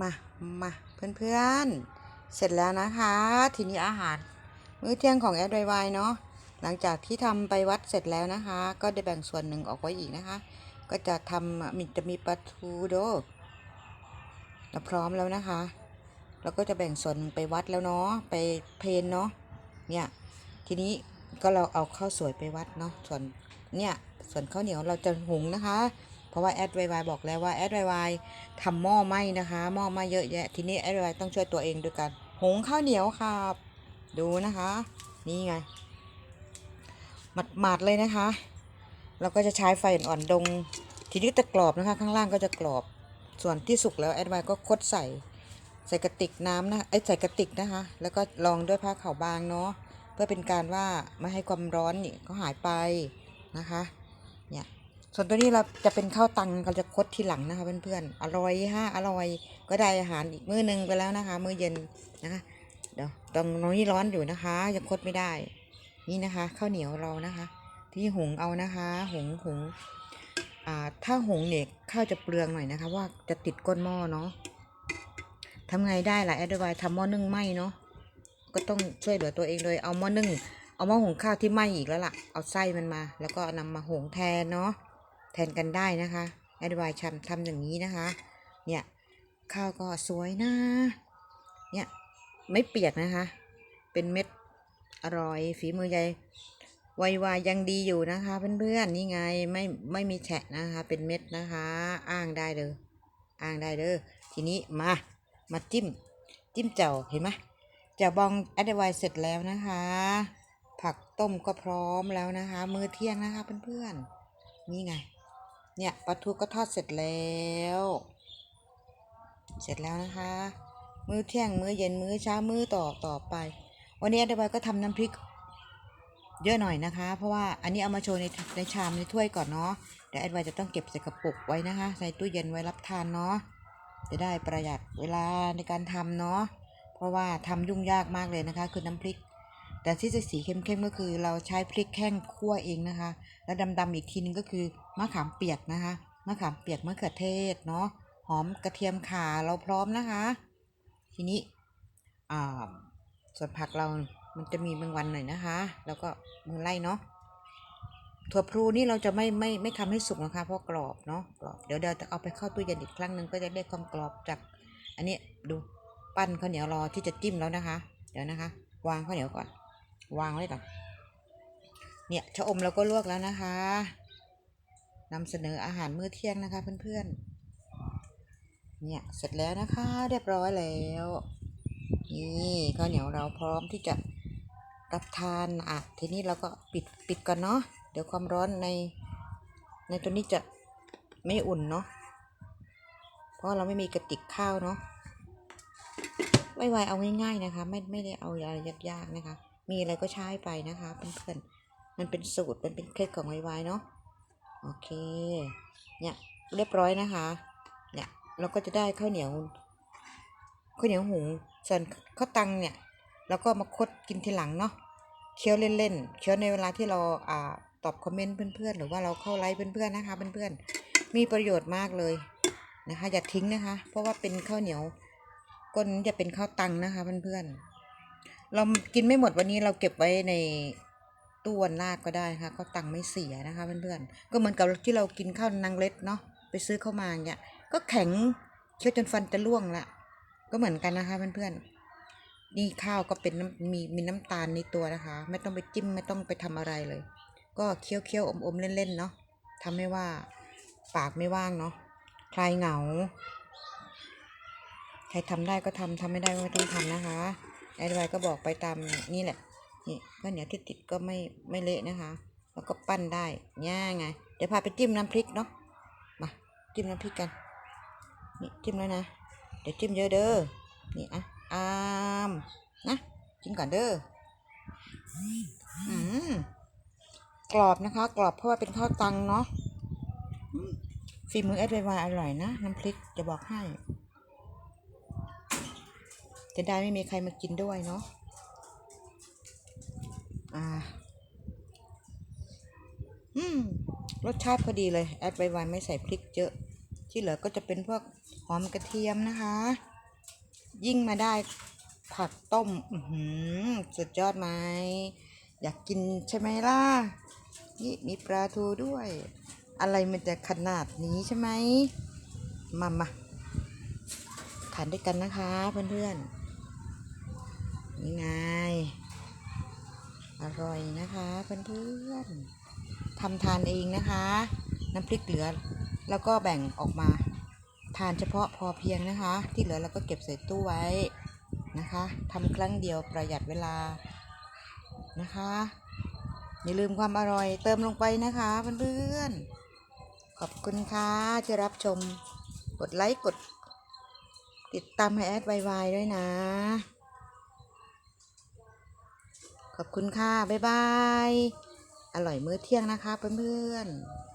มามาเพื่อนๆ เสร็จแล้วนะคะ ทีนี้อาหาร มื้อเที่ยงของแอดไวายเนาะหลังจากที่ทำไปวัดเสร็จแล้วนะคะ ก็ได้แบ่งส่วนหนึ่งออกไว้อีกนะคะ ก็จะทำมีจะมีปลาทูโดเราพร้อมแล้วนะคะแล้วก็จะแบ่งส่วนไปวัดแล้วเนาะไปเพนเนาะเนี่ยทีนี้ก็เราเอาข้าวสวยไปวัดเนาะส่วนเนี่ยส่วนข้าวเหนียวเราจะหุงนะคะ ราะว่าแอดไวายบอกแล้วว่าแอดไวายทำหม้อไหมนะคะหม้อไหมเยอะแยะทีนี้แอดไวายต้องช่วยตัวเองด้วยกันหุงข้าวเหนียวครับ ดูนะคะ นี่ไงหมาดๆเลยนะคะ เราก็จะใช้ไฟอ่อนๆดง ทีนี้จะกรอบนะคะ ข้างล่างก็จะกรอบ ส่วนที่สุกแล้วแอดไวายก็คดใส่ ใส่กระติกน้ำนะไอ้ใส่กระติกนะคะ แล้วก็รองด้วยผ้าขาวบางเนาะเพื่อเป็นการว่าไม่ให้ความร้อนนี่ก็หายไปนะคะ เนี่ย ส่วนตัวนี้เราจะเป็นข้าวตังเราจะคดทีหลังนะคะเพื่อนๆ อร่อยฮะอร่อย ก็ได้อาหารอีกมื้อนึงไปแล้วนะคะ มื้อเย็นนะคะเดี๋ยวตรงนี้ร้อนอยู่นะคะ ยังคดไม่ได้ นี่นะคะข้าวเหนียวเรานะคะ ที่หุงเอานะคะ หุงหุงอ่าถ้าหุงเนี่ยข้าวจะเปลืองหน่อยนะคะ ว่าจะติดก้นหม้อเนาะทำไงได้ล่ะแอดไวทำหม้อนึ่งไหมเนาะก็ต้องช่วยเหลือตัวเองโดยเอาหม้อนึ่งเอาหม้อหุงข้าวที่ไหมอีกแล้วล่ะ เอาไส้มันมา แล้วก็นำมาหุงแทนเนาะ แทนกันได้นะคะแอดไวทำทำอย่างนี้นะคะ เนี่ยข้าวก็สวยนะเนี่ยไม่เปียกนะคะ เป็นเม็ดอร่อยฝีมือยายไววายยังดีอยู่นะคะ เพื่อนๆนี่ไงไม่ไม่มีแฉะนะคะ เป็นเม็ดนะคะ อ้างได้เลยอ้างได้เด้อทีนี้มามาจิ้มจิ้มเจ่วเห็นไหมเจ่วบองแอดไวเสร็จแล้วนะคะ ผักต้มก็พร้อมแล้วนะคะ มื้อเที่ยงนะคะเพื่อนๆนี่ไง เนี่ยปลาทูก็ทอดเสร็จแล้ว เสร็จแล้วนะคะ มื้อเที่ยงมื้อเย็นมื้อเช้ามื้อต่อต่อไป วันนี้อาดบายก็ทำน้ำพริก เยอะหน่อยนะคะ เพราะว่าอันนี้เอามาโชว์ในในชามในถ้วยก่อนเนาะเดี๋ยวแอดไวจะต้องเก็บใส่กระปุกไว้นะคะ ใส่ตู้เย็นไว้รับทานเนาะจะได้ประหยัดเวลาในการทำเนาะเพราะว่าทำยุ่งยากมากเลยนะคะ คือน้ำพริก แต่ที่จะสีเข้มๆก็คือเราใช้พริกแห้งคั่วเองนะคะ แล้วดำๆอีกทีนึงก็คือมะขามเปียกนะคะ มะขามเปียกมะเขือเทศเนาะ หอมกระเทียมข่าเราพร้อมนะคะ ทีนี้อ่าส่วนผักเรามันจะมีบางวันหน่อยนะคะ แล้วก็มือไล่เนาะ ถั่วพลูนี่เราจะไม่ไม่ไม่ทำให้สุกนะคะ เพราะกรอบเนาะกรอบ เดี๋ยวเดี๋ยวจะเอาไปเข้าตู้เย็นอีกครั้งหนึ่งก็จะได้ความกรอบจาก อันนี้ดูปั้นข้าวเหนียวรอที่จะจิ้มแล้วนะคะ เดี๋ยวนะคะ วางข้าวเหนียวก่อน วางไว้ก่อน เนี่ยชะอมเราก็ลวกแล้วนะคะนำเสนออาหารมื้อเที่ยงนะคะเพื่อนๆ เนี่ยเสร็จแล้วนะคะ เรียบร้อยแล้ว นี่ข้าวเหนียวเราพร้อมที่จะรับทานอะทีนี้เราก็ปิดปิดก่อนเนาะเดี๋ยวความร้อนใน ในตัวนี้จะไม่อุ่นเนาะเพราะเราไม่มีกระติกข้าวเนาะไวๆเอาง่ายๆนะคะ ไม่ไม่ได้เอาอะไรยากๆนะคะ มีอะไรก็ใช้ไปนะคะเพื่อนๆมันเป็นสูตรมันเป็นเคล็ดของไวๆเนาะโอเคเนี่ยเรียบร้อยนะคะเนี่ยเราก็จะได้ข้าวเหนียวข้าวเหนียวหุงส่วนข้าวตังเนี่ยเราก็มาคดกินทีหลังเนาะเคี้ยวเล่นๆเคี้ยวในเวลาที่เราอ่าตอบคอมเมนต์เพื่อนๆหรือว่าเราเข้าไลฟ์เพื่อนๆนะคะเพื่อนๆมีประโยชน์มากเลยนะคะอย่าทิ้งนะคะ เพราะว่าเป็นข้าวเหนียวก้นจะเป็นข้าวตังนะคะเพื่อนๆ เรากินไม่หมดวันนี้เราเก็บไว้ในตู้วันลากก็ได้ค่ะข้าวตังไม่เสียนะคะเพื่อนๆก็เหมือนกับที่เรากินข้าวนางเล็ดเนาะไปซื้อเข้ามาอย่างเงี้ยก็แข็งเคี้ยวจนฟันจะร่วงละก็เหมือนกันนะคะเพื่อนๆนี่ข้าวก็เป็นมีมีน้ำตาลในตัวนะคะ ไม่ต้องไปจิ้มไม่ต้องไปทำอะไรเลย ก็เคี้ยวเคี้ยวอมอมๆเล่นๆเนาะทำให้ว่าปากไม่ว่างเนาะคลายเหงา ใครทำได้ก็ทำทำไม่ได้ก็ไม่ต้องทำนะคะ ไอ้ไวก็บอกไปตามนี่แหละ นี่ข้าวเหนียวที่ติดก็ไม่ไม่เละนะคะ แล้วก็ปั้นได้ง่ายไง เดี๋ยวพาไปจิ้มน้ำพริกเนาะ มาจิ้มน้ำพริกกัน นี่จิ้มแล้วนะ เดี๋ยวจิ้มเยอะเด้อ นี่อะอามนะจิ้มก่อนเด้อ อืมกรอบนะคะ กรอบเพราะว่าเป็นข้าวตังเนาะฝีมือเอสวายอร่อยนะ น้ำพริกจะบอกให้ จะได้ไม่มีใครมากินด้วยเนาะอ่า อืม รสชาติพอดีเลย แอดไวไวไม่ใส่พริกเยอะ ที่เหลือก็จะเป็นพวกหอมกระเทียมนะคะ ยิ่งมาได้ผักต้ม อือหือสุดยอดไหม อยากกินใช่ไหมล่ะ นี่มีปลาทูด้วย อะไรมันจะขนาดนี้ใช่ไหม มามาทานด้วยกันนะคะเพื่อนๆ นี่ไง อร่อยนะคะเพื่อนๆทำทานเองนะคะ น้ำพริกเหลือ แล้วก็แบ่งออกมา ทานเฉพาะพอเพียงนะคะ ที่เหลือเราก็เก็บใส่ตู้ไว้นะคะทำครั้งเดียวประหยัดเวลานะคะอย่าลืมความอร่อยเติมลงไปนะคะเพื่อนๆขอบคุณค่ะที่รับชมกดไลค์กดติดตามให้แอดไวๆด้วยนะ ขอบคุณค่ะ บ๊ายบาย อร่อยมื้อเที่ยงนะคะเพื่อนๆ